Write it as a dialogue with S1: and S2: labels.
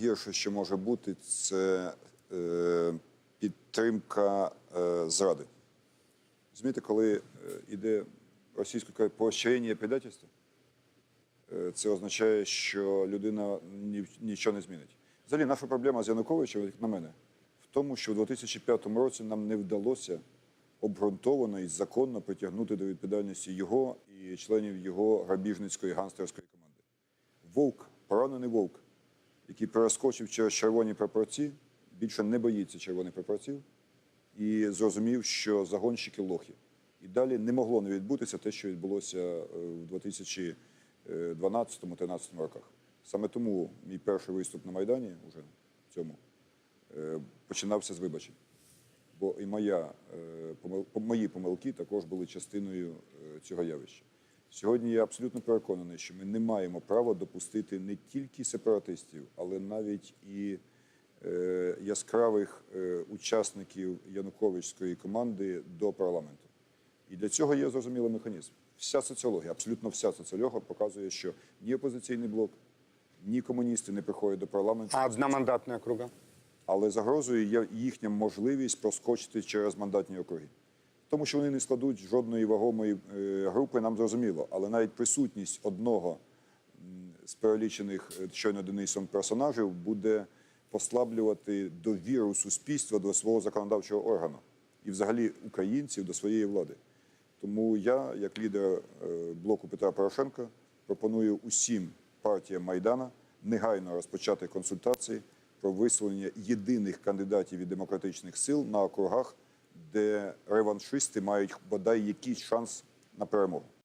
S1: найгірше, що може бути, це е, підтримка е, зради. Розумієте, коли е, йде російською кажуть, поощрення предательства, е, це означає, що людина нічого не змінить. Взагалі, наша проблема з Януковичем, як на мене, в тому, що в 2005 році нам не вдалося обґрунтовано і законно притягнути до відповідальності його і членів його грабіжницької ганстерської команди. Вовк, поранений вовк, який перескочив через червоні прапорці, більше не боїться червоних прапорців і зрозумів, що загонщики лохи. І далі не могло не відбутися те, що відбулося е, в 2012-2013 роках. Саме тому мій перший виступ на Майдані, уже в цьому, е, починався з вибачень. Бо і моя, е, мої помилки також були частиною цього явища. Сьогодні я абсолютно переконаний, що ми не маємо права допустити не тільки сепаратистів, але навіть і е, яскравих е, учасників Януковичської команди до парламенту. І для цього є зрозумілий механізм. Вся соціологія, абсолютно вся соціологія показує, що ні опозиційний блок, ні комуністи не приходять до парламенту
S2: А одномандатная округа?
S1: але загрозою є їхня можливість проскочити через мандатні округи. Тому що вони не складуть жодної вагомої е, групи, нам зрозуміло. Але навіть присутність одного з перелічених е, щойно Денисом персонажів буде послаблювати довіру суспільства до свого законодавчого органу і взагалі українців до своєї влади. Тому я, як лідер е, блоку Петра Порошенка, пропоную усім партіям Майдана негайно розпочати консультації про висунення єдиних кандидатів від демократичних сил на округах, де реваншисти мають бодай якийсь шанс на перемогу.